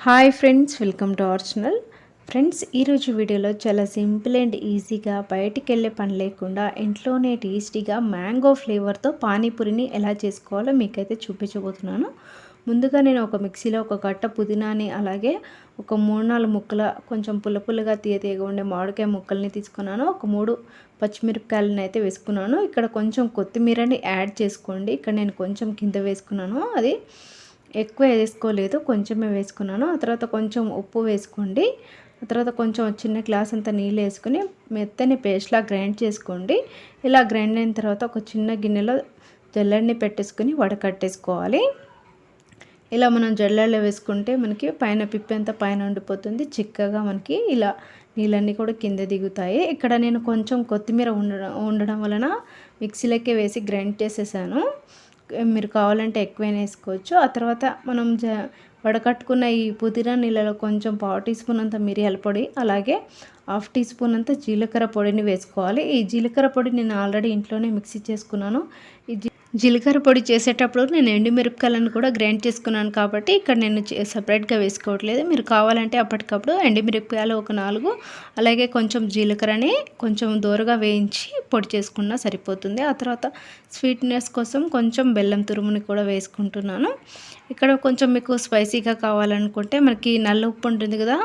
Hi friends welcome to our channel friends ఈరోజు వీడియోలో చాలా సింపుల్ అండ్ ఈజీగా బయటికి వెళ్ళే పని లేకుండా ఇంట్లోనే టేస్టీగా మ్యాంగో ఫ్లేవర్తో పానీపూరిని ఎలా చేసుకోవాలో మీకైతే చూపించబోతున్నాను. ముందుగా నేను ఒక మిక్సీలో ఒక గట్ట పుదీనాని అలాగే ఒక మూడు నాలుగు ముక్కల కొంచెం పుల్ల పుల్లగా తీయ తీయగా ఉండే మామిడికాయ ముక్కల్ని తీసుకున్నాను. ఒక మూడు పచ్చిమిరపకాయలని అయితే వేసుకున్నాను. ఇక్కడ కొంచెం కొత్తిమీరని యాడ్ చేసుకోండి. ఇక్కడ నేను కొంచెం కింద వేసుకున్నాను. అది ఎక్కువ వేసుకోలేదు కొంచెమే వేసుకున్నాను. ఆ తర్వాత కొంచెం ఉప్పు వేసుకోండి. ఆ తర్వాత కొంచెం చిన్న గ్లాస్ అంత నీళ్ళు వేసుకుని మెత్తని పేస్ట్లా గ్రైండ్ చేసుకోండి. ఇలా గ్రైండ్ అయిన తర్వాత ఒక చిన్న గిన్నెలో జల్లెడని పెట్టేసుకుని వడకట్టేసుకోవాలి. ఇలా మనం జల్లెడలో వేసుకుంటే మనకి పైన పిప్పి అంతా పైన ఉండిపోతుంది. చిక్కగా మనకి ఇలా నీళ్ళన్నీ కూడా కింద దిగుతాయి. ఇక్కడ నేను కొంచెం కొత్తిమీర ఉండడం ఉండడం వలన మిక్సీలోకి వేసి గ్రైండ్ చేసేసాను. మీరు కావాలంటే ఎక్కువైనా వేసుకోవచ్చు. ఆ తర్వాత మనం జ వడకట్టుకున్న ఈ పుదీనా నీళ్ళలో కొంచెం పావు టీ స్పూన్ అంత మిరియాల పొడి అలాగే హాఫ్ టీ స్పూన్ అంత జీలకర్ర పొడిని వేసుకోవాలి. ఈ జీలకర్ర పొడి నేను ఆల్రెడీ ఇంట్లోనే మిక్సీ చేసుకున్నాను. ఈ జీలకర్ర పొడి చేసేటప్పుడు నేను ఎండుమిరపకాయలను కూడా గ్రైండ్ చేసుకున్నాను కాబట్టి ఇక్కడ నేను సపరేట్గా వేసుకోవట్లేదు. మీరు కావాలంటే అప్పటికప్పుడు ఎండుమిరపకాయలు ఒక నాలుగు అలాగే కొంచెం జీలకర్రని కొంచెం దూరగా వేయించి పొడి చేసుకున్నా సరిపోతుంది. ఆ తర్వాత స్వీట్నెస్ కోసం కొంచెం బెల్లం తురుముని కూడా వేసుకుంటున్నాను. ఇక్కడ కొంచెం మీకు స్పైసీగా కావాలనుకుంటే మనకి నల్ల ఉప్పు ఉంటుంది కదా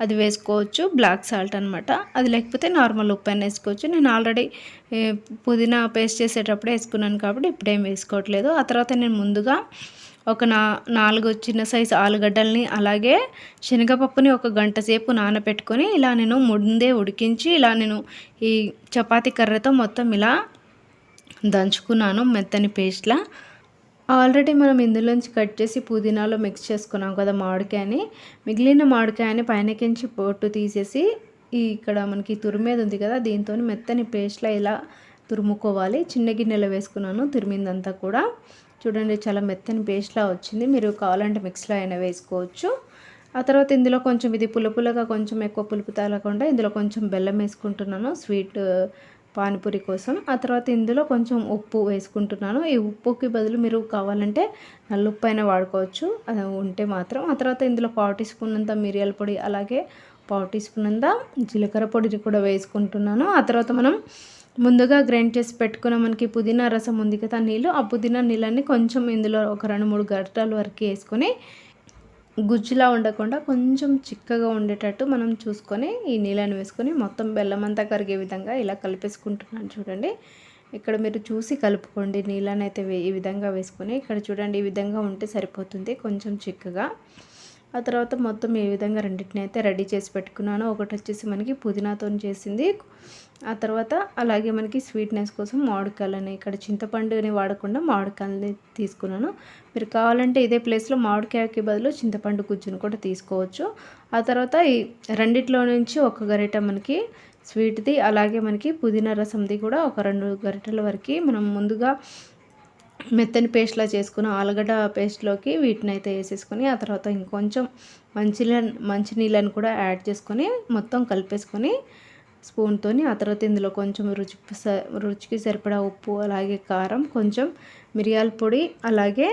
అది వేసుకోవచ్చు బ్లాక్ సాల్ట్ అనమాట అది లేకపోతే నార్మల్ ఉప్పు అయినా వేసుకోవచ్చు. నేను ఆల్రెడీ పుదీనా పేస్ట్ చేసేటప్పుడే వేసుకున్నాను కాబట్టి ఇప్పుడేం వేసుకోవట్లేదు. ఆ తర్వాత నేను ముందుగా ఒక నా నాలుగు చిన్న సైజు ఆలుగడ్డల్ని అలాగే శనగపప్పుని ఒక గంట సేపు నానబెట్టుకొని ఇలా నేను ముందే ఉడికించి ఇలా నేను ఈ చపాతీ కర్రతో మొత్తం ఇలా దంచుకున్నాను మెత్తని పేస్ట్లా ఆల్రెడీ మనం ఇందులోంచి కట్ చేసి పుదీనాలో మిక్స్ చేసుకున్నాం కదా మామిడికాయని. మిగిలిన మామిడికాయని పైనకించి పొట్టు తీసేసి ఈ ఇక్కడ మనకి తురిమేది ఉంది కదా దీంతో మెత్తని పేస్ట్లో ఇలా తురుముకోవాలి. చిన్న గిన్నెలో వేసుకున్నాను తురిమిందంతా కూడా. చూడండి చాలా మెత్తని పేస్ట్లా వచ్చింది. మీరు కావాలంటే మిక్స్లో అయినా వేసుకోవచ్చు. ఆ తర్వాత ఇందులో కొంచెం ఇది పుల్ల కొంచెం ఎక్కువ పులుపు తగలకుండా ఇందులో కొంచెం బెల్లం వేసుకుంటున్నాను. స్వీట్ పానీపూరి కోసం. ఆ తర్వాత ఇందులో కొంచెం ఉప్పు వేసుకుంటున్నాను. ఈ ఉప్పుకి బదులు మీరు కావాలంటే నల్లుప్పు అయినా వాడుకోవచ్చు. అది ఉంటే మాత్రం. ఆ తర్వాత ఇందులో పావు టీ స్పూన్ అంత మిరియాల పొడి అలాగే పావు టీ స్పూన్ అంత జీలకర్ర పొడిని కూడా వేసుకుంటున్నాను. ఆ తర్వాత మనం ముందుగా గ్రైండ్ చేసి పెట్టుకున్న మనకి పుదీనా రసం ఉంది కదా నీళ్ళు. ఆ పుదీనా నీళ్ళని కొంచెం ఇందులో ఒక రెండు మూడు గంటల వరకు వేసుకొని గుజ్జులా ఉండకుండా కొంచెం చిక్కగా ఉండేటట్టు మనం చూసుకొని ఈ నీళ్ళని వేసుకొని మొత్తం బెల్లం అంతా కరిగే విధంగా ఇలా కలిపేసుకుంటున్నాను చూడండి. ఇక్కడ మీరు చూసి కలుపుకోండి. నీళ్ళని అయితే ఈ విధంగా వేసుకొని ఇక్కడ చూడండి ఈ విధంగా ఉంటే సరిపోతుంది కొంచెం చిక్కగా. ఆ తర్వాత మొత్తం ఏ విధంగా రెండింటిని అయితే రెడీ చేసి పెట్టుకున్నాను ఒకటి వచ్చేసి మనకి పుదీనాతో చేసింది. ఆ తర్వాత అలాగే మనకి స్వీట్నెస్ కోసం మామిడికాయలని ఇక్కడ చింతపండుని వాడకుండా మామిడికాయలని తీసుకున్నాను. మీరు కావాలంటే ఇదే ప్లేస్లో మామిడికాయకి బదులు చింతపండు గుజ్జును కూడా తీసుకోవచ్చు. ఆ తర్వాత ఈ రెండిట్లో నుంచి ఒక గరిట మనకి స్వీట్ది అలాగే మనకి పుదీనా రసంది కూడా ఒక రెండు గరిటల వరకు మనం ముందుగా మెత్తని పేస్ట్లా చేసుకుని ఆలుగడ్డ పేస్ట్లోకి వీటిని అయితే వేసేసుకొని ఆ తర్వాత ఇంకొంచెం మంచినీళ్ళని మంచినీళ్ళని కూడా యాడ్ చేసుకొని మొత్తం కలిపేసుకొని స్పూన్తో ఆ తర్వాత ఇందులో కొంచెం రుచి రుచికి సరిపడా ఉప్పు అలాగే కారం కొంచెం మిరియాల పొడి అలాగే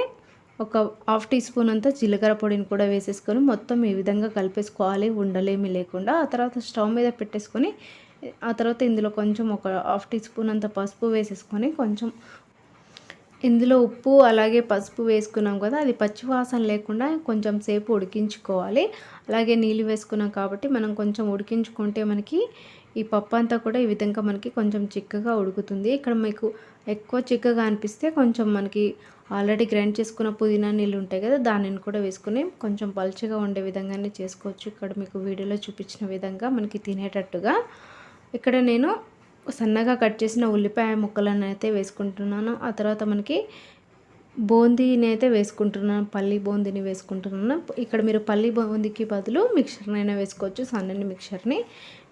ఒక హాఫ్ టీ స్పూన్ అంతా జీలకర్ర పొడిని కూడా వేసేసుకొని మొత్తం ఈ విధంగా కలిపేసుకోవాలి ఉండలేమి లేకుండా. ఆ తర్వాత స్టవ్ మీద పెట్టేసుకొని ఆ తర్వాత ఇందులో కొంచెం ఒక హాఫ్ టీ స్పూన్ అంత పసుపు వేసేసుకొని కొంచెం ఇందులో ఉప్పు అలాగే పసుపు వేసుకున్నాం కదా అది పచ్చివాసన లేకుండా కొంచెం సేపు ఉడికించుకోవాలి. అలాగే నీళ్ళు వేసుకున్నాం కాబట్టి మనం కొంచెం ఉడికించుకుంటే మనకి ఈ పప్పు అంతా కూడా ఈ విధంగా మనకి కొంచెం చిక్కగా ఉడుకుతుంది. ఇక్కడ మీకు ఎక్కువ చిక్కగా అనిపిస్తే కొంచెం మనకి ఆల్రెడీ గ్రైండ్ చేసుకున్న పుదీనా నీళ్ళు ఉంటాయి కదా దానిని కూడా వేసుకుని కొంచెం పలుచగా ఉండే విధంగానే చేసుకోవచ్చు. ఇక్కడ మీకు వీడియోలో చూపించిన విధంగా మనకి తినేటట్టుగా. ఇక్కడ నేను సన్నగా కట్ చేసిన ఉల్లిపాయ ముక్కలను అయితే వేసుకుంటున్నాను. ఆ తర్వాత మనకి బూందీని అయితే వేసుకుంటున్నాను. పల్లి బూందీని వేసుకుంటున్నాను. ఇక్కడ మీరు పల్లి బూందీకి బదులు మిక్చర్నైనా వేసుకోవచ్చు. సన్నని మిక్చర్ని.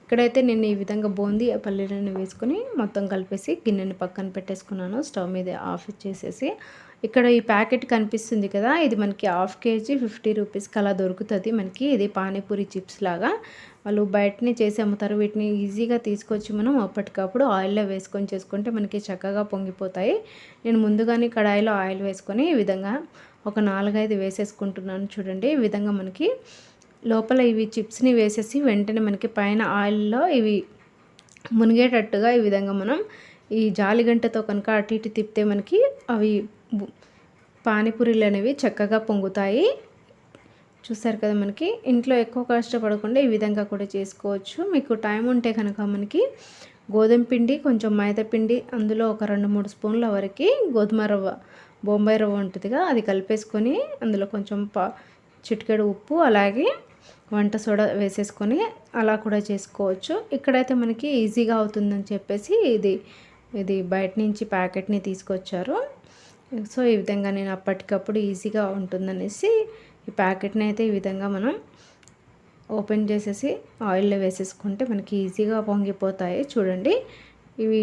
ఇక్కడైతే నేను ఈ విధంగా బూందీ పల్లీలను వేసుకొని మొత్తం కలిపేసి గిన్నెని పక్కన పెట్టేసుకున్నాను. స్టవ్ మీద ఆఫ్ చేసేసి. ఇక్కడ ఈ ప్యాకెట్ కనిపిస్తుంది కదా ఇది మనకి హాఫ్ కేజీ ఫిఫ్టీ రూపీస్కి అలా దొరుకుతుంది. మనకి ఇది పానీపూరి చిప్స్ లాగా. వాళ్ళు బయటనే చేసి అమ్ముతారు. వీటిని ఈజీగా తీసుకొచ్చి మనం అప్పటికప్పుడు ఆయిల్లో వేసుకొని చేసుకుంటే మనకి చక్కగా పొంగిపోతాయి. నేను ముందుగానే కడాయిలో ఆయిల్ వేసుకొని ఈ విధంగా ఒక నాలుగైదు వేసేసుకుంటున్నాను చూడండి. ఈ విధంగా మనకి లోపల ఇవి చిప్స్ని వేసేసి వెంటనే మనకి పైన ఆయిల్లో ఇవి మునిగేటట్టుగా ఈ విధంగా మనం ఈ జాలిగంటతో కనుక అటు ఇటు తిప్పితే మనకి అవి పానీపూరీలు అనేవి చక్కగా పొంగుతాయి. చూసారు కదా మనకి. ఇంట్లో ఎక్కువ కష్టపడకుండా ఈ విధంగా కూడా చేసుకోవచ్చు. మీకు టైం ఉంటే కనుక మనకి గోధుమ పిండి కొంచెం మైదా పిండి అందులో ఒక రెండు మూడు స్పూన్ల వరకు గోధుమ రవ్వ బొంబాయి రవ్వ ఉంటుందిగా. అది కలిపేసుకొని అందులో కొంచెం పా చిటికెడు ఉప్పు అలాగే వంట సోడా వేసేసుకొని అలా కూడా చేసుకోవచ్చు. ఇక్కడైతే మనకి ఈజీగా అవుతుందని చెప్పేసి ఇది ఇది బయట నుంచి ప్యాకెట్ని తీసుకొచ్చారు. సో ఈ విధంగా నేను అప్పటికప్పుడు ఈజీగా ఉంటుందనేసి ఈ ప్యాకెట్ని అయితే ఈ విధంగా మనం ఓపెన్ చేసేసి ఆయిల్లో వేసేసుకుంటే మనకి ఈజీగా పొంగిపోతాయి. చూడండి ఇవి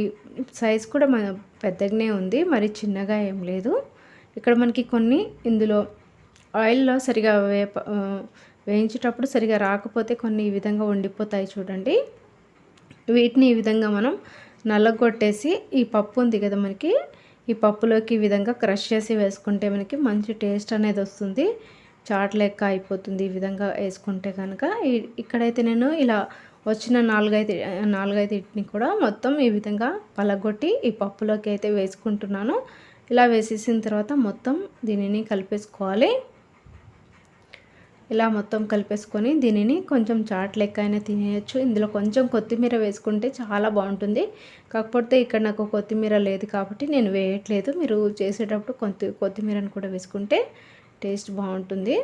సైజ్ కూడా మన పెద్దగానే ఉంది మరి చిన్నగా ఏం లేదు. ఇక్కడ మనకి కొన్ని ఇందులో ఆయిల్లో సరిగా వేప వేయించేటప్పుడు సరిగా రాకపోతే కొన్ని ఈ విధంగా వండిపోతాయి చూడండి. వీటిని ఈ విధంగా మనం నల్లగొట్టేసి ఈ పప్పు ఉంది కదా మనకి ఈ పప్పులోకి ఈ విధంగా క్రష్ చేసి వేసుకుంటే మనకి మంచి టేస్ట్ అనేది వస్తుంది. చాట్ లెక్క అయిపోతుంది ఈ విధంగా వేసుకుంటే కనుక. ఇక్కడైతే నేను ఇలా వచ్చిన నాలుగైదు నాలుగైదు ఇట్ని కూడా మొత్తం ఈ విధంగా పలగొట్టి ఈ పప్పులోకి అయితే వేసుకుంటున్నాను. ఇలా వేసేసిన తర్వాత మొత్తం దీనిని కలిపేసుకోవాలి. ఇలా మొత్తం కలిపేసుకొని దీనిని కొంచెం చాట్ లెక్క అయినా తినేయచ్చు. ఇందులో కొంచెం కొత్తిమీర వేసుకుంటే చాలా బాగుంటుంది. కాకపోతే ఇక్కడ నాకు కొత్తిమీర లేదు కాబట్టి నేను వేయట్లేదు. మీరు చేసేటప్పుడు కొత్తి కొత్తిమీరను కూడా వేసుకుంటే టేస్ట్ బాగుంటుంది.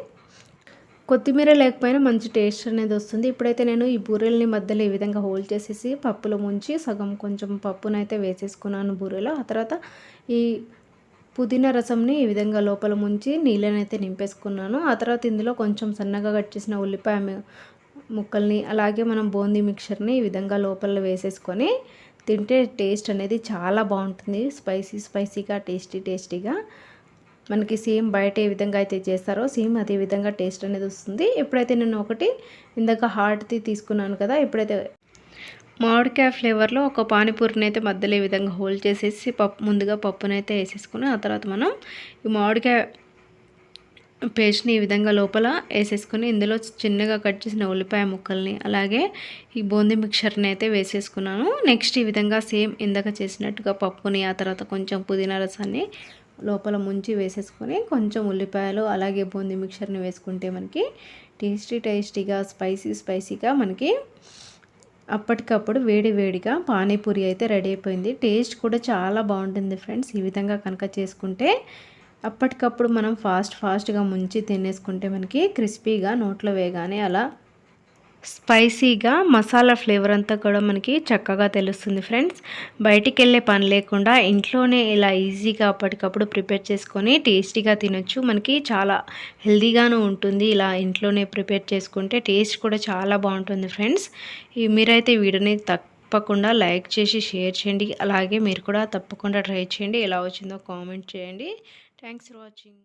కొత్తిమీర లేకపోయినా మంచి టేస్ట్ అనేది వస్తుంది. ఇప్పుడైతే నేను ఈ బూరెల్ని మధ్యలో ఈ విధంగా హోల్డ్ చేసేసి పప్పులో ముంచి సగం కొంచెం పప్పునైతే వేసేసుకున్నాను బూరెలో. ఆ తర్వాత ఈ పుదీనా రసంని ఈ విధంగా లోపల ముంచి నీళ్ళనైతే నింపేసుకున్నాను. ఆ తర్వాత ఇందులో కొంచెం సన్నగా కట్ చేసిన ఉల్లిపాయ ముక్కల్ని అలాగే మనం బూందీ మిక్చర్ని ఈ విధంగా లోపల వేసేసుకొని తింటే టేస్ట్ అనేది చాలా బాగుంటుంది. స్పైసీ స్పైసీగా టేస్టీ టేస్టీగా. మనకి సేమ్ బయట ఏ విధంగా అయితే చేస్తారో సేమ్ అదే విధంగా టేస్ట్ అనేది వస్తుంది. ఎప్పుడైతే నేను ఒకటి ఇందాక హార్ట్ది తీసుకున్నాను కదా ఎప్పుడైతే మామిడికాయ ఫ్లేవర్లో ఒక పానీపూరిని అయితే మధ్యలో ఈ విధంగా హోల్డ్ చేసేసి పప్పు ముందుగా పప్పునైతే వేసేసుకుని ఆ తర్వాత మనం ఈ మామిడికాయ పేస్ట్ని ఈ విధంగా లోపల వేసేసుకొని ఇందులో చిన్నగా కట్ చేసిన ఉల్లిపాయ ముక్కల్ని అలాగే ఈ బూందీ మిక్చర్ని అయితే వేసేసుకున్నాను. నెక్స్ట్ ఈ విధంగా సేమ్ ఇందాక చేసినట్టుగా పప్పుని ఆ తర్వాత కొంచెం పుదీనా రసాన్ని లోపల ముంచి వేసేసుకొని కొంచెం ఉల్లిపాయలు అలాగే బూందీ మిక్చర్ని వేసుకుంటే మనకి టేస్టీ టేస్టీగా స్పైసీ స్పైసీగా మనకి అప్పటికప్పుడు వేడి వేడిగా పానీపూరి అయితే రెడీ అయిపోయింది. టేస్ట్ కూడా చాలా బాగుంటుంది ఫ్రెండ్స్. ఈ విధంగా కనుక చేసుకుంటే అప్పటికప్పుడు మనం ఫాస్ట్ ఫాస్ట్గా ముంచి తినేసుకుంటే మనకి క్రిస్పీగా నోట్లో వేగానే అలా స్పైసీగా మసాలా ఫ్లేవర్ అంతా కూడా మనకి చక్కగా తెలుస్తుంది ఫ్రెండ్స్. బయటికి వెళ్ళే పని లేకుండా ఇంట్లోనే ఇలా ఈజీగా అప్పటికప్పుడు ప్రిపేర్ చేసుకొని టేస్టీగా తినొచ్చు. మనకి చాలా హెల్దీగాను ఉంటుంది ఇలా ఇంట్లోనే ప్రిపేర్ చేసుకుంటే టేస్ట్ కూడా చాలా బాగుంటుంది ఫ్రెండ్స్. మీరైతే వీడియోని తప్పకుండా లైక్ చేసి షేర్ చేయండి. అలాగే మీరు కూడా తప్పకుండా ట్రై చేయండి. ఎలా వచ్చిందో కామెంట్ చేయండి. Thanks for watching.